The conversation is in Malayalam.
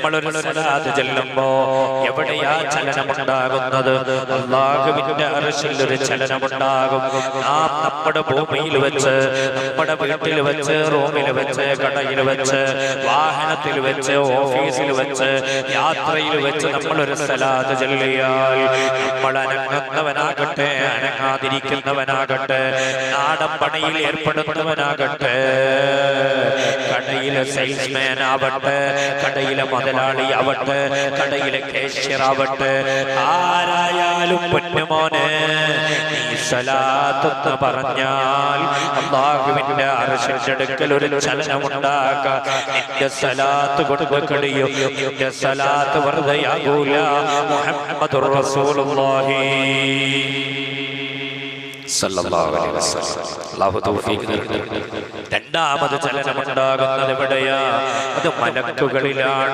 നമ്മളൊരു സലാത്ത് ചെല്ലുമ്പോ എവിടെയാ ചലനമുണ്ടാകുന്നത്? അള്ളാഹുവിന്റെ അറശിൽ ഒരു ചലനമുണ്ടാകും. നാം നമ്മുടെ ഭൂമിയിൽ വെച്ച് നമ്മുടെ വീട്ടിൽ വെച്ച് റൂമിൽ വെച്ച് കടയിൽ വെച്ച് വാഹനത്തിൽ വെച്ച് ഓഫീസിൽ വെച്ച് യാത്രയിൽ വെച്ച് നമ്മൾ ഒരു സലാത്ത് ചെല്ലിയാൽ നമ്മൾ അനങ്ങുന്നവനാകട്ടെ അനങ്ങാതിരിക്കുന്നവനാകട്ടെ നാടൻ പണിയിൽ ഏർപ്പെടുന്നവനാകട്ടെ. കടയിലെ സെയിൽസ്മാൻ ആവട്ടെ കടയിലെ മുതലാളി ആവട്ടെ കടയിലെ കേഷ്യർ ആവട്ടെ ആരായാലും പൊന്നുമോനെ നീ സലാത്തെന്ന് പറഞ്ഞാൽ അള്ളാഹുവിന്റെ അറശിന്റെ അടുക്കൽ ഒരു ചലനമുണ്ടാക്കാം. നിന്റെ സലാത്ത് കൊണ്ട് കഴിയും നിന്റെ സലാത്ത് വെറുതെയാകൂല. മുഹമ്മദുർ റസൂലുള്ളാഹി. രണ്ടാമത് ചലനമുണ്ടാകുന്നത് എവിടെയാ? അത് മലക്കുകളിലാണ്.